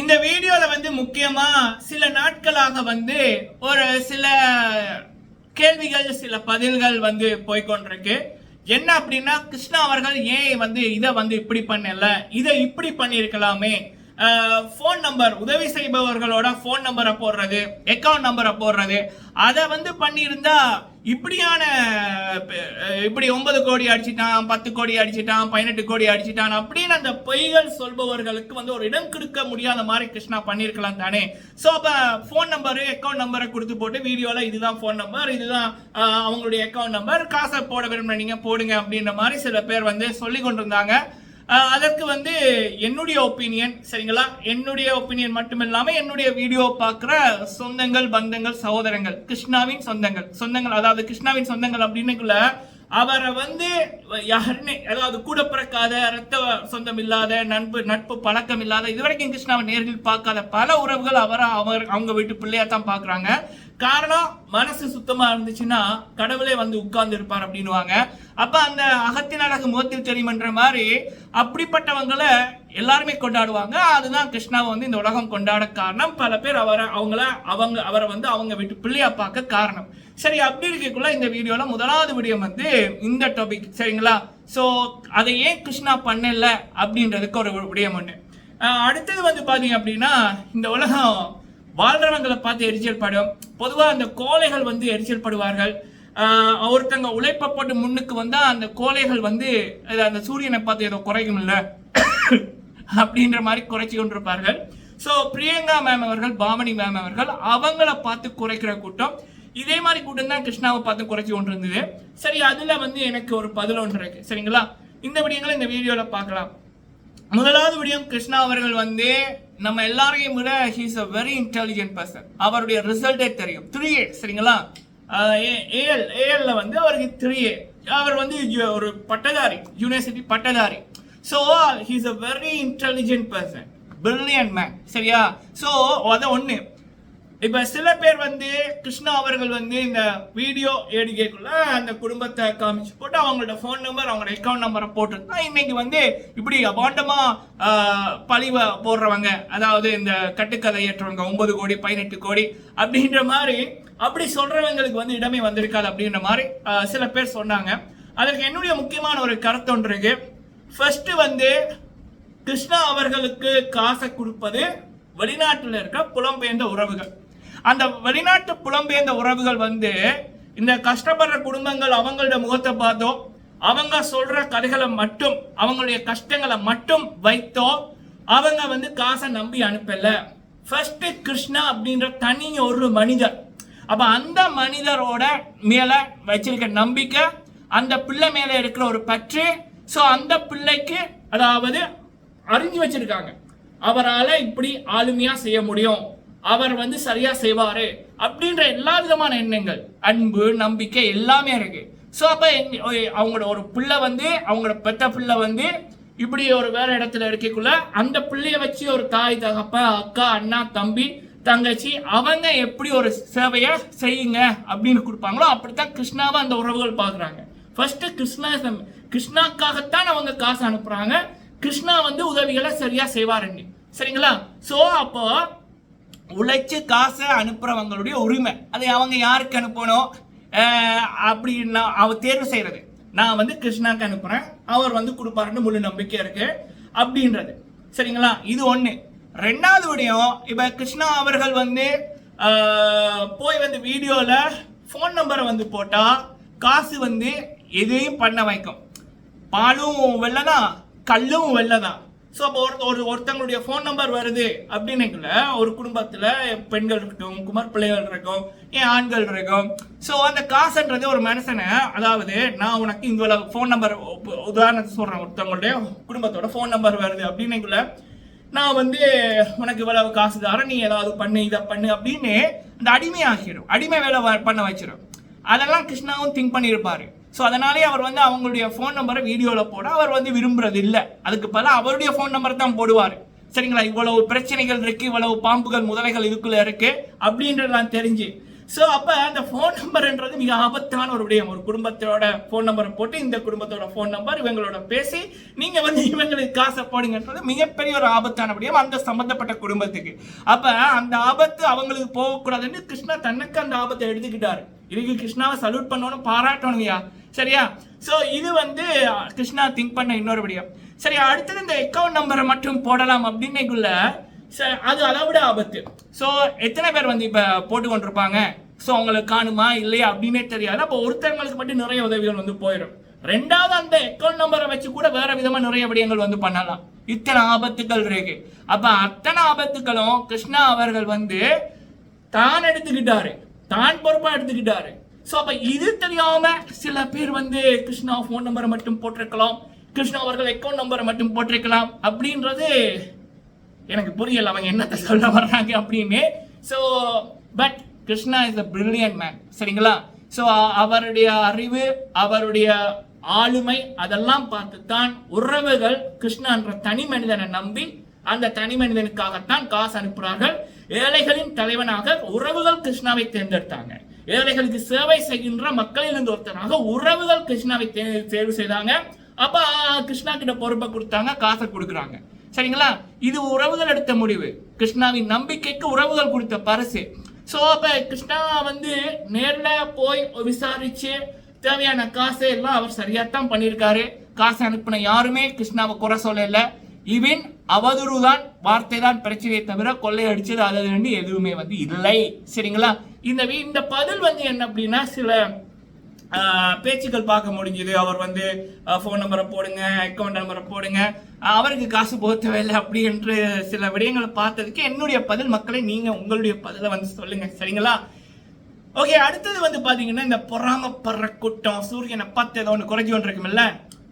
இந்த வீடியோல வந்து முக்கியமா சில நாட்களாக வந்து ஒரு சில கேள்விகள் சில பதில்கள் வந்து போய்க்கொண்டிருக்கு. என்ன அப்படின்னா கிருஷ்ணா அவர்கள் ஏன் வந்து இதை வந்து இப்படி பண்ணல? இதை இப்படி பண்ணியிருக்கலாமே? ஃபோன் நம்பர் உதவி செய்பவர்களோட ஃபோன் நம்பரை போடுறது அக்கௌண்ட் நம்பரை போடுறது. அதை வந்து பண்ணியிருந்தா இப்படியான இப்படி ஒன்பது கோடி அடிச்சிட்டான் பத்து கோடி அடிச்சிட்டான் பதினெட்டு கோடி அடிச்சிட்டான் அப்படின்னு அந்த பொய்கள் சொல்பவர்களுக்கு வந்து ஒரு இடம் கொடுக்க முடியாத மாதிரி கிருஷ்ணா பண்ணியிருக்கலாம் தானே. ஸோ அப்போ ஃபோன் நம்பரு அக்கௌண்ட் நம்பரை கொடுத்து போட்டு வீடியோவில் இதுதான் ஃபோன் நம்பர் இதுதான் அவங்களுடைய அக்கௌண்ட் நம்பர் காசை போட விரும்புகிறீங்க போடுங்க அப்படின்ற மாதிரி சில பேர் வந்து சொல்லி கொண்டிருந்தாங்க. அதற்கு வந்து என்னுடைய ஒப்பீனியன் சரிங்களா? என்னுடைய ஒப்பீனியன் மட்டும் என்னுடைய வீடியோ பார்க்குற சொந்தங்கள் பந்தங்கள் சகோதரங்கள் கிருஷ்ணாவின் சொந்தங்கள் சொந்தங்கள் அதாவது கிருஷ்ணாவின் சொந்தங்கள் அப்படின்னுக்குள்ள அவரை வந்து யாருன்னு அதாவது கூட பிறக்காத ரத்த சொந்தம் இல்லாத நட்பு நட்பு பழக்கம் இல்லாத இதுவரைக்கும் கிருஷ்ணாவை நேரில் பார்க்காத பல உறவுகள் அவரை அவர் அவங்க வீட்டு பிள்ளையா தான் பார்க்குறாங்க. காரணம் மனசு சுத்தமா இருந்துச்சுன்னா கடவுளே வந்து உட்கார்ந்து இருப்பார் அப்படின்னுவாங்க. அப்ப அந்த அகத்தின் அழகு முகத்தில் தெரியுமன்ற மாதிரி அப்படிப்பட்டவங்களை எல்லாருமே கொண்டாடுவாங்க. அதுதான் கிருஷ்ணாவை வந்து இந்த உலகம் கொண்டாட காரணம். பல பேர் அவரை அவங்கள அவங்க அவரை வந்து அவங்க வீட்டு பிள்ளையா பார்க்க காரணம். சரி அப்படி இருக்கக்குள்ள இந்த வீடியோல முதலாவது விடயம் வந்து இந்த டாபிக் சரிங்களா? ஸோ அதை ஏன் கிருஷ்ணா பண்ணல அப்படின்றதுக்கு ஒரு விடயம் ஒன்று அடுத்தது வந்து பார்த்தீங்க அப்படின்னா இந்த உலகம் வாழ்றவங்களை பார்த்து எரிச்சல் படும். பொதுவாக அந்த கோழைகள் வந்து எரிச்சல் படுவார்கள். ஒருத்தங்க உழைப்ப போட்டு முன்னுக்கு வந்தால் அந்த கோழைகள் வந்து அந்த சூரியனை பார்த்து ஏதோ குறைக்கும் இல்லை அப்படின்ற மாதிரி குறைச்சி கொண்டிருப்பார்கள். ஸோ பிரியங்கா மேம் அவர்கள் பாமணி மேம் அவர்கள் அவங்கள பார்த்து குறைக்கிற கூட்டம். இதே மாதிரி கூட்டம் தான் கிருஷ்ணாவை பார்த்து குறைச்சி கொண்டு இருந்தது சரி அதில் வந்து எனக்கு ஒரு பதில் ஒன்று இருக்கு. சரிங்களா? இந்த விடயங்களை இந்த வீடியோவில் பார்க்கலாம். முதலாவது விடயம் கிருஷ்ணா அவர்கள் வந்து நம்ம எல்லாரையும் விட he's a very intelligent person அவருடைய ரிசல்ட்டே தெரியும். த்ரீ ஏ சரிங்களா ஏஎல் ஏஎல்ல வந்து அவருக்கு த்ரீ ஏ அவர் வந்து ஒரு பட்டதாரி யூனிவர்சிட்டி பட்டதாரி. So he's a very intelligent person brilliant man சரியா? ஸோ அது ஒன்று இப்ப சில பேர் வந்து கிருஷ்ணா அவர்கள் வந்து இந்த வீடியோ ஏடிக்கைக்குள்ள அந்த குடும்பத்தை காமிச்சு போட்டு அவங்களோட ஃபோன் நம்பர் அவங்களோட அக்கௌண்ட் நம்பரை போட்டுருந்தா இன்னைக்கு வந்து இப்படி அபாண்டமா பழிவ போடுறவங்க அதாவது இந்த கட்டுக்கதை ஏற்றவங்க ஒன்பது கோடி பதினெட்டு கோடி அப்படின்ற மாதிரி அப்படி சொல்றவங்களுக்கு வந்து இடமே வந்திருக்காது அப்படின்ற மாதிரி சில பேர் சொன்னாங்க. அதற்கு என்னுடைய முக்கியமான ஒரு கருத்து ஒன்று இருக்கு. ஃபர்ஸ்ட் வந்து கிருஷ்ணா அவர்களுக்கு காசை கொடுப்பது வெளிநாட்டில் இருக்க புலம்பெயர்ந்த உறவுகள். அந்த வெளிநாட்டு புலம்பெயர்ந்த உறவுகள் வந்து இந்த கஷ்டப்படுற குடும்பங்கள் அவங்களோட முகத்தை பார்த்தோ அவங்க சொல்ற கதைகளை மட்டும் அவங்களுடைய கஷ்டங்களை மட்டும் வைத்தோ அவங்க வந்து காசை நம்பி அனுப்பல. ஃபர்ஸ்ட் கிருஷ்ணா அப்படின்ற தனி ஒரு மனிதர். அப்ப அந்த மனிதரோட மேல வச்சிருக்க நம்பிக்கை அந்த பிள்ளை மேல இருக்கிற ஒரு பற்று ஸோ அந்த பிள்ளைக்கு அதாவது அறிஞ்சு வச்சிருக்காங்க. அவரால் இப்படி ஆளுமையா செய்ய முடியும். அவர் வந்து சரியா செய்வாரு அப்படின்ற எல்லா விதமான எண்ணங்கள் அன்பு நம்பிக்கை எல்லாமே இருக்கு. ஸோ அப்ப அவங்களோட ஒரு பிள்ளை வந்து அவங்களோட பெத்த பிள்ளை வந்து இப்படி ஒரு வேற இடத்துல இருக்கக்குள்ள அந்த பிள்ளைய வச்சு ஒரு தாய் தகப்பா அக்கா அண்ணா தம்பி தங்கச்சி அவங்க எப்படி ஒரு சேவையை செய்யுங்க அப்படின்னு கொடுப்பாங்களோ அப்படித்தான் கிருஷ்ணாவை அந்த உறவுகள் பார்க்குறாங்க. ஃபர்ஸ்ட் கிருஷ்ணா கிருஷ்ணாக்காகத்தான் அவங்க காசு அனுப்புறாங்க. கிருஷ்ணா வந்து உதவிகளை சரியா செய்வாருன்னு சரிங்களா? ஸோ அப்போ உழைச்சி காசை அனுப்புறவங்களுடைய உரிமை. அதை அவங்க யாருக்கு அனுப்பணும்? அப்படின்னா அவ தேர்வு செய்யறது. நான் வந்து கிருஷ்ணாக்கு அனுப்புறேன். அவர் வந்து கொடுப்பாருன்னு முழு நம்பிக்கை இருக்கு. அப்படின்றது. சரிங்களா? இது ஒண்ணு. ரெண்டாவது விடயம் இப்ப கிருஷ்ணா அவர்கள் வந்து போய் வந்து வீடியோல ஃபோன் நம்பரை வந்து போட்டா காசு வந்து எதையும் பண்ண வைக்கும். பாலும் வெள்ளதான் கல்லும் வெள்ளதான் ஸோ அப்போ ஒரு ஒரு ஒருத்தங்களுடைய ஃபோன் நம்பர் வருது அப்படின்னுக்குள்ள ஒரு குடும்பத்தில் பெண்கள் இருக்கும் குமார் பிள்ளைகள் இருக்கும் ஏன் ஆண்கள் இருக்கும் ஸோ அந்த காசுன்றது ஒரு மனுஷனை அதாவது நான் உனக்கு இவ்வளோ ஃபோன் நம்பர் உதாரணத்துக்கு சொல்கிறேன் ஒருத்தவங்களுடைய குடும்பத்தோட ஃபோன் நம்பர் வருது அப்படின்னுக்குள்ள நான் வந்து உனக்கு இவ்வளவு காசு தரேன் நீ ஏதாவது பண்ணு இதை பண்ணு அப்படின்னு அந்த அடிமை ஆகிடும் அடிமை வேலை வ- பண்ண வச்சிடும். அதெல்லாம் கிருஷ்ணாவும் திங்க் பண்ணியிருப்பாரு. ஸோ அதனாலே அவர் வந்து அவங்களுடைய ஃபோன் நம்பரை வீடியோவில் போட அவர் வந்து விரும்புறது இல்லை அதுக்கு பதிலாக அவருடைய ஃபோன் நம்பர் தான் போடுவார். சரிங்களா? இவ்வளவு பிரச்சனைகள் இருக்கு இவ்வளவு பாம்புகள் முதலைகள் இதுக்குள்ள இருக்கு அப்படின்றதெல்லாம் தெரிஞ்சு. ஸோ அப்போ அந்த ஃபோன் நம்பர்ன்றது மிக ஆபத்தான ஒரு விடயம். ஒரு குடும்பத்தோட ஃபோன் நம்பரை போட்டு இந்த குடும்பத்தோட ஃபோன் நம்பர் இவங்களோட பேசி நீங்கள் வந்து இவங்களுக்கு காசை போடுங்கன்றது மிகப்பெரிய ஒரு ஆபத்தான விடயம். அந்த சம்மந்தப்பட்ட குடும்பத்துக்கு. அப்போ அந்த ஆபத்து அவங்களுக்கு போகக்கூடாதுன்னு கிருஷ்ணா தனக்கு அந்த ஆபத்தை எடுத்துக்கிட்டாரு. இதுக்கு கிருஷ்ணாவை சல்யூட் பண்ணணும் பாராட்டணுங்கய்யா. சரியா? ஸோ இது வந்து கிருஷ்ணா திங்க் பண்ண இன்னொரு விடியம் சரி அடுத்தது இந்த அக்கௌண்ட் நம்பரை மட்டும் போடலாம் அப்படின்னைக்குள்ள ச- அது அளவிட ஆபத்து. ஸோ எத்தனை பேர் வந்து இப்போ போட்டு கொண்டிருப்பாங்க? ஸோ அவங்களுக்கு காணுமா இல்லையா அப்படின்னே தெரியாது. அப்போ ஒருத்தவங்களுக்கு மட்டும் நிறைய உதவிகள் வந்து போயிடும். ரெண்டாவது அந்த அக்கௌண்ட் நம்பரை வச்சு கூட வேற விதமா நிறைய விடயங்கள் வந்து பண்ணலாம். இத்தனை ஆபத்துக்கள் இருக்கு. அப்ப அத்தனை ஆபத்துக்களும் கிருஷ்ணா அவர்கள் வந்து தான் எடுத்துக்கிட்டாரு. தான் பொறுப்பா எடுத்துக்கிட்டாரு. ஸோ அப்போ இது தெரியாமல் சில பேர் வந்து கிருஷ்ணா ஃபோன் நம்பரை மட்டும் போட்டிருக்கலாம். கிருஷ்ணா அவர்கள் அக்கௌண்ட் நம்பரை மட்டும் போட்டிருக்கலாம். அப்படின்றது எனக்கு புரியல. அவங்க என்னத்தை சொல்ல வர்றாங்க அப்படின்னு. So but Krishna is a brilliant man சரிங்களா? ஸோ அவருடைய அறிவு அவருடைய ஆளுமை அதெல்லாம் பார்த்து தான் உறவுகள் கிருஷ்ணான்ற தனி மனிதனை நம்பி அந்த தனி மனிதனுக்காகத்தான் காசு அனுப்புகிறார்கள் ஏழைகளின் தலைவனாக உறவுகள் கிருஷ்ணாவை தேர்ந்தெடுத்தாங்க. ஏழைகளுக்கு சேவை செய்கின்ற மக்களிலிருந்து ஒருத்தராக உறவுகள் கிருஷ்ணாவை தேர்வு செய்தாங்க. அப்ப கிருஷ்ணா கிட்ட பொறுப்பை கொடுத்தாங்க காசை கொடுக்குறாங்க. சரிங்களா? இது உறவுகள் எடுத்த முடிவு. கிருஷ்ணாவின் நம்பிக்கைக்கு உறவுகள் கொடுத்த பரிசு. ஸோ அப்ப கிருஷ்ணா வந்து நேரில் போய் விசாரிச்சு தேவையான காசை எல்லாம் அவர் சரியாத்தான் பண்ணியிருக்காரு. காசு அனுப்பின யாருமே கிருஷ்ணாவை குறை சொல்லல. இவன் அவதூறு தான் வார்த்தை தான் பிரச்சனையை தவிர கொள்ளையடிச்சது அடிச்சது எதுவுமே வந்து இல்லை. சரிங்களா? இந்த வி- இந்த பதில் வந்து என்ன அப்படின்னா சில பேச்சுக்கள் பார்க்க முடிஞ்சுது. அவர் வந்து ஃபோன் நம்பரை போடுங்க அக்கௌண்ட் நம்பரை போடுங்க. அவருக்கு காசு போக தேவையில்லை அப்படி என்று சில விடயங்களை பார்த்ததுக்கு என்னுடைய பதில் மக்களை நீங்கள் உங்களுடைய பதிலை வந்து சொல்லுங்க. சரிங்களா? ஓகே அடுத்தது வந்து பார்த்தீங்கன்னா இந்த பொறாமப்படுற கூட்டம் சூரியனை பார்த்து ஏதோ ஒன்று குறைஞ்சி ஒன்று இருக்குமில்ல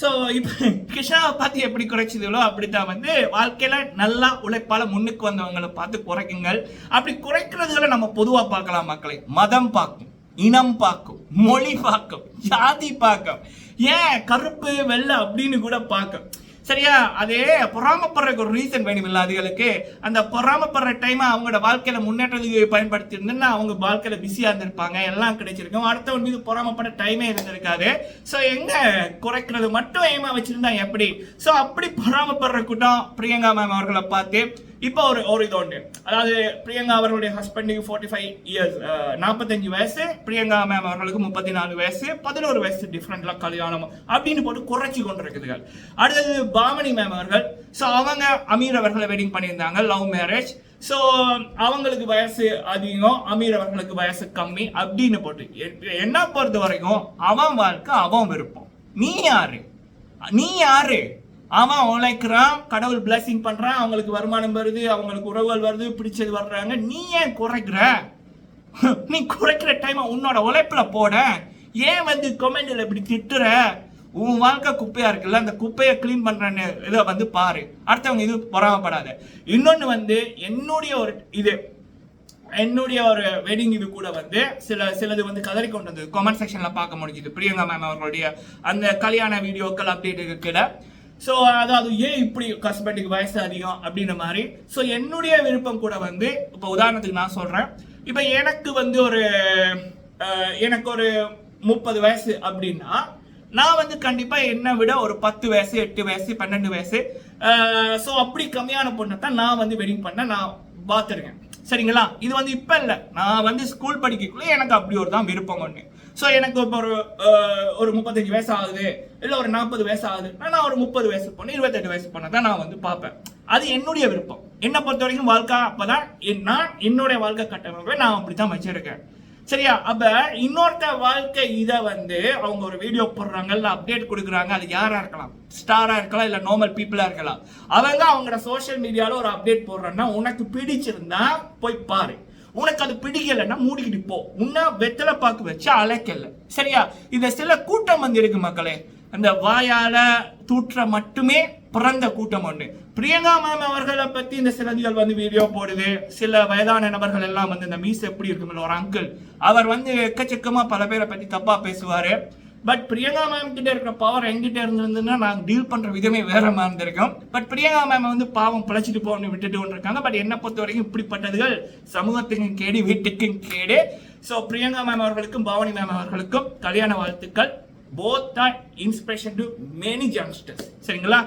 ஸோ இப்போ கிஷா பார்த்து எப்படி குறைச்சிதுகளோ அப்படி தான் வந்து வாழ்க்கையில் நல்லா உழைப்பால் முன்னுக்கு வந்தவங்களை பார்த்து குறைக்குங்கள். அப்படி குறைக்கிறதுகளை நம்ம பொதுவாக பார்க்கலாம் மக்களை. மதம் பார்க்கும் இனம் பார்க்கும் மொழி பார்க்கும் ஜாதி பார்க்கும். ஏன் கருப்பு வெள்ளை அப்படின்னு கூட பார்க்கும் சரியா? அதே பொறாமப்படுறதுக்கு ஒரு ரீசன் வேணும் இல்லை அதுகளுக்கு. அந்த பொறாமப்படுற டைம் அவங்களோட வாழ்க்கையில முன்னேற்றத்துக்கு பயன்படுத்தி இருந்தேன்னா அவங்க வாழ்க்கையில பிஸியா இருந்திருப்பாங்க எல்லாம் கிடைச்சிருக்கும். அடுத்தவன் மீது பொறாமப்பட டைமே இருந்திருக்காது. ஸோ எங்க குறைக்கிறது மட்டும் ஏமா வச்சிருந்தா எப்படி? ஸோ அப்படி பொறாமப்படுற கூட்டம் பிரியங்கா மேம் அவர்களை பார்த்து இப்போ ஒரு ஒரு இது உண்டு. அதாவது பிரியங்கா அவர்களுடைய ஹஸ்பண்டுக்கு ஃபோர்ட்டி ஃபைவ் இயர்ஸ் நாற்பத்தஞ்சு வயசு பிரியங்கா மேம் அவர்களுக்கு முப்பத்தி நாலு வயசு பதினோரு வயசு டிஃப்ரெண்ட்லாம் கல்யாணம் அப்படின்னு போட்டு குறைச்சி கொண்டு இருக்குதுகள் அடுத்தது பாமணி மேம் அவர்கள். ஸோ அவங்க அமீர் அவர்களை வெட்டிங் பண்ணியிருந்தாங்க லவ் மேரேஜ் ஸோ அவங்களுக்கு வயசு அதிகம் அமீர் அவர்களுக்கு வயசு கம்மி அப்படின்னு போட்டு. எ- என்ன பொறுத்த வரைக்கும் அவன் வாழ்க்கை அவன் விருப்பம். நீ யாரு? நீ யாரு? அவன் உழைக்கிறான் கடவுள் பிளஸிங் பண்றான் அவங்களுக்கு வருமானம் வருது அவங்களுக்கு உறவுகள் வருது பிடிச்சது வர்றாங்க. நீ ஏன் குறைக்கிற? நீ குறைக்கிற டைம் உன்னோட உழைப்புல போட. ஏன் வந்து கொமெண்ட்ல இப்படி திட்டுற? உன் வாழ்க்கை குப்பையா இருக்குல்ல அந்த குப்பையை க்ளீன் பண்றன்னு இதை வந்து பாரு. அடுத்தவங்க இது பொறாமப்படாத. இன்னொன்னு வந்து என்னுடைய ஒரு இது என்னுடைய ஒரு வெட்டிங் இது கூட வந்து சில சிலது வந்து கதறி கொண்டு வந்தது. கமெண்ட் செக்ஷன்ல பார்க்க முடிஞ்சுது. பிரியங்கா மேம் அவர்களுடைய அந்த கல்யாண வீடியோக்கள் அப்டேட்டுக்கு கீழே. ஸோ அதாவது ஏன் இப்படி காஸ்மெட்டிக் வயசு அதிகம் அப்படின்ற மாதிரி? ஸோ என்னுடைய விருப்பம் கூட வந்து இப்போ உதாரணத்துக்கு நான் சொல்கிறேன் இப்போ எனக்கு வந்து ஒரு எனக்கு ஒரு முப்பது வயசு அப்படின்னா நான் வந்து கண்டிப்பாக என்னை விட ஒரு பத்து வயசு எட்டு வயசு பன்னெண்டு வயசு ஸோ அப்படி கம்மியான பொண்ணை தான் நான் வந்து வெட்டிங் பண்ண நான் பார்த்துருக்கேன். சரிங்களா? இது வந்து இப்போ இல்லை. நான் வந்து ஸ்கூல் படிக்கக்குள்ளே எனக்கு அப்படி ஒரு தான் விருப்பம் ஒன்று ஸோ எனக்கு இப்போ ஒரு ஒரு முப்பத்தஞ்சு வயசு ஆகுது இல்லை ஒரு நாற்பது வயசு ஆகுது நான் ஒரு முப்பது வயசு பொண்ணு இருபத்தெட்டு வயசு பொண்ணை தான் நான் வந்து பார்ப்பேன். அது என்னுடைய விருப்பம். என்னை பொறுத்த வரைக்கும் வாழ்க்கை அப்போ தான் நான் என்னுடைய வாழ்க்கை கட்டமைப்பை நான் அப்படி தான் வச்சிருக்கேன். சரியா? அப்ப இன்னொருத்த வாழ்க்கை இதை வந்து அவங்க ஒரு வீடியோ போடுறாங்க இல்ல அப்டேட் கொடுக்குறாங்க அது யாரா இருக்கலாம்? ஸ்டாரா இருக்கலாம் இல்ல நார்மல் பீப்புளா இருக்கலாம். அவங்க அவங்களோட சோஷியல் மீடியால ஒரு அப்டேட் போடுறாங்கன்னா உனக்கு பிடிச்சிருந்தா போய் பாரு. உனக்கு அது பிடிக்கலைன்னா மூடிக்கிட்டு போ. உன்னை வெத்தலை பாக்கு வச்சு அழைக்கல. சரியா? இந்த சில கூட்டம் வந்து இருக்கு மக்களே. அந்த வாயால தூற்ற மட்டுமே பிறந்த கூட்டம் ஒன்று பிரியங்கா மேம் அவர்களை பத்தி இந்த சிலதிகள் வந்து வீடியோ போடுது. சில வயதான நபர்கள் எல்லாம் வந்து இந்த மீஸ் எப்படி இருக்குமில்ல ஒரு அங்கிள் அவர் வந்து எக்கச்சக்கமா பல பேரை பத்தி தப்பா பேசுவாரு. பட் பிரியங்கா மேம் கிட்ட இருக்கிற பவர் எங்கிட்ட இருந்திருந்ததுன்னா நாங்கள் டீல் பண்ற விதமே வேற மாதிரி இருந்திருக்கும். பட் பிரியங்கா மேம் வந்து பாவம் பிழைச்சிட்டு போகணும் விட்டுட்டு இருக்காங்க பட் என்னை பொறுத்த வரைக்கும் இப்படிப்பட்டதுகள் சமூகத்துக்கும் கேடு வீட்டுக்கும் கேடு. ஸோ பிரியங்கா மேம் அவர்களுக்கும் பவானி மேம் அவர்களுக்கும் கல்யாண வாழ்த்துக்கள். Both are inspiration to many youngsters சரிங்களா?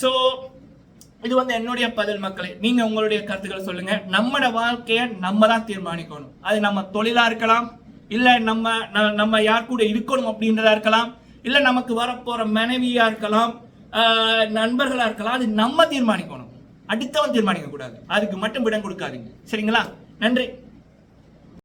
ஸோ இது வந்து என்னுடைய பதில் மக்களே. நீங்க உங்களுடைய கருத்துக்களை சொல்லுங்க. நம்மட வாழ்க்கையை நம்ம தான் தீர்மானிக்கணும். அது நம்ம தொழிலா இருக்கலாம் இல்லை நம்ம நம்ம யார் கூட இருக்கணும் அப்படின்றதா இருக்கலாம் இல்லை நமக்கு வரப்போகிற மனைவியாக இருக்கலாம் நண்பர்களாக இருக்கலாம் அது நம்ம தீர்மானிக்கணும். அடுத்தவன் தீர்மானிக்கக்கூடாது அதுக்கு மட்டும் இடம் கொடுக்காதீங்க. சரிங்களா? நன்றி.